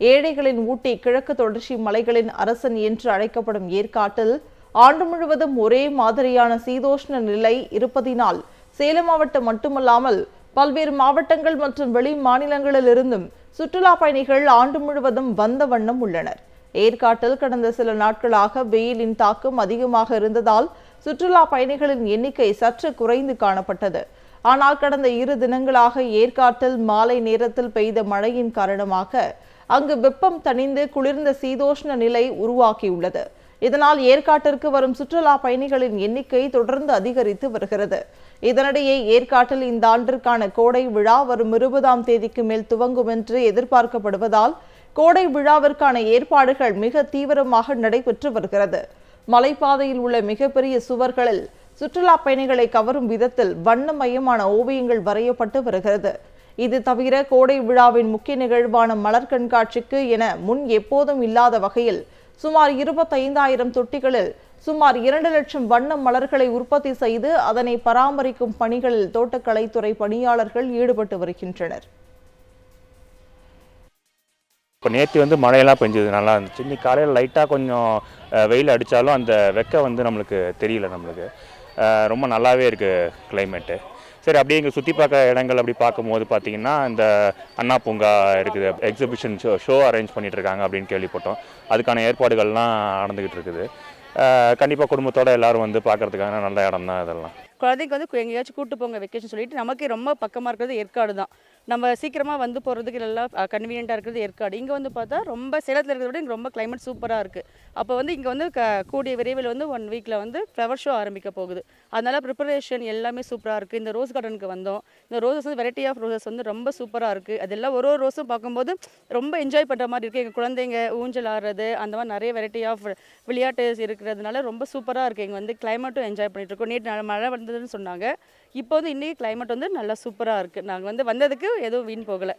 ஏழைகளின் ஊட்டி கிழக்கு தொடர்ச்சி மலைகளின் அரசன் என்று அழைக்கப்படும் ஏற்காட்டில் ஆண்டு முழுவதும் ஒரே மாதிரியான சீதோஷ்ண நிலை இருப்பதினால் சேலம் மாவட்டம் மட்டுமல்லாமல் பல்வேறு மாவட்டங்கள் மற்றும் வெளி மாநிலங்களிலிருந்தும் சுற்றுலா பயணிகள் ஆண்டு முழுவதும் வந்த வண்ணம் உள்ளனர். ஏற்காட்டில் கடந்த சில நாட்களாக வெயிலின் தாக்கம் அதிகமாக இருந்ததால் சுற்றுலா பயணிகளின் எண்ணிக்கை சற்று குறைந்து காணப்பட்டது. ஆனால் கடந்த இரு தினங்களாக ஏற்காட்டில் மாலை நேரத்தில் பெய்த மழையின் காரணமாக அங்கு வெப்பம் தணிந்து குளிர்ந்த சீதோஷ்ண நிலை உருவாக்கியுள்ளது இதனால் ஏற்காட்டிற்கு வரும் சுற்றுலா பயணிகளின் எண்ணிக்கை தொடர்ந்து அதிகரித்து வருகிறது. இதனிடையே ஏற்காட்டில் இந்த ஆண்டிற்கான கோடை விழா வரும் இருபதாம் தேதிக்கு மேல் துவங்கும் என்று எதிர்பார்க்கப்படுவதால் கோடை விழாவிற்கான ஏற்பாடுகள் மிக தீவிரமாக நடைபெற்று வருகிறது. மலைப்பாதையில் உள்ள மிகப்பெரிய சுவர்களில் சுற்றுலா பயணிகளை கவரும் விதத்தில் வண்ணமயமான ஓவியங்கள் வரையப்பட்டு வருகிறது. இது தவிர கோடை விழாவின் முக்கிய நிகழ்வான மலர் கண்காட்சிக்கு என முன் எப்போதும் இல்லாத வகையில் சுமார் இருபத்தைந்தாயிரம் தொட்டிகளில் சுமார் இரண்டு லட்சம் வண்ண மலர்களை உற்பத்தி செய்து அதனை பராமரிக்கும் பணிகளில் தோட்டக்கலைத்துறை பணியாளர்கள் ஈடுபட்டு வருகின்றனர். இப்போ நேற்று வந்து மழையெல்லாம் பெஞ்சது நல்லா இருந்துச்சு. இன்னைக்கு காலையில் லைட்டாக கொஞ்சம் வெயில் அடித்தாலும் அந்த வெக்க வந்து நம்மளுக்கு தெரியல நம்மளுக்கு. ரொம்ப நல்லாவே இருக்குது கிளைமேட்டு சரி அப்படியே இங்கே சுற்றி பார்க்க இடங்கள் அப்படி பார்க்கும்போது பார்த்தீங்கன்னா இந்த அண்ணா பூங்கா இருக்குது. எக்ஸிபிஷன் ஷோ ஷோ அரேஞ்ச் பண்ணிகிட்டு இருக்காங்க அப்படின்னு கேள்விப்பட்டோம். அதுக்கான ஏற்பாடுகள்லாம் நடந்துக்கிட்டு இருக்குது. கண்டிப்பாக குடும்பத்தோடு எல்லாரும் வந்து பார்க்கறதுக்கான நல்ல இடம் தான் இதெல்லாம். குழந்தைக்கு வந்து எங்கேயாச்சும் கூட்டு போங்க வெக்கேஷன் சொல்லிட்டு நமக்கு ரொம்ப பக்கமாக இருக்கிறது ஏற்காடு தான் நம்ம சீக்கிரமாக வந்து போகிறதுக்கு எல்லாம் கன்வீனியண்ட்டாக இருக்கிறது ஏற்காடு. இங்கே வந்து பார்த்தா ரொம்ப சேலத்தில் இருக்கிறத விட இங்கே ரொம்ப கிளைமேட் சூப்பராக இருக்குது அப்போ வந்து இங்கே வந்து க கூடிய விரைவில் வந்து ஒன் வீக்கில் வந்து ஃப்ளவர் ஷோ ஆரம்பிக்க போகுது. அதனால் ப்ரிப்பரேஷன் எல்லாமே சூப்பராக இருக்குது இந்த ரோஸ் கார்டனுக்கு வந்தோம். இந்த ரோசஸ் வந்து வெரைட்டி ஆஃப் ரோசஸ் வந்து ரொம்ப சூப்பராக இருக்குது அதெல்லாம் ஒரு ஒரு ரோஸும் பார்க்கும்போது ரொம்ப என்ஜாய் பண்ணுற மாதிரி இருக்குது எங்கள் குழந்தைங்க ஊஞ்சல் ஆடுறது அந்த மாதிரி நிறைய வெரைட்டி ஆஃப் விளையாட்டு இருக்கிறதுனால ரொம்ப சூப்பராக இருக்குது இங்கே வந்து கிளைமேட்டும் என்ஜாய் பண்ணிட்டு இருக்கோம். நேற்று மழை வந்ததுன்னு சொன்னாங்க. இப்போ வந்து இன்றைக்கி கிளைமேட் வந்து நல்லா சூப்பராக இருக்குது நாங்கள் வந்து வந்ததுக்கு எதுவும் வீண் போகலை.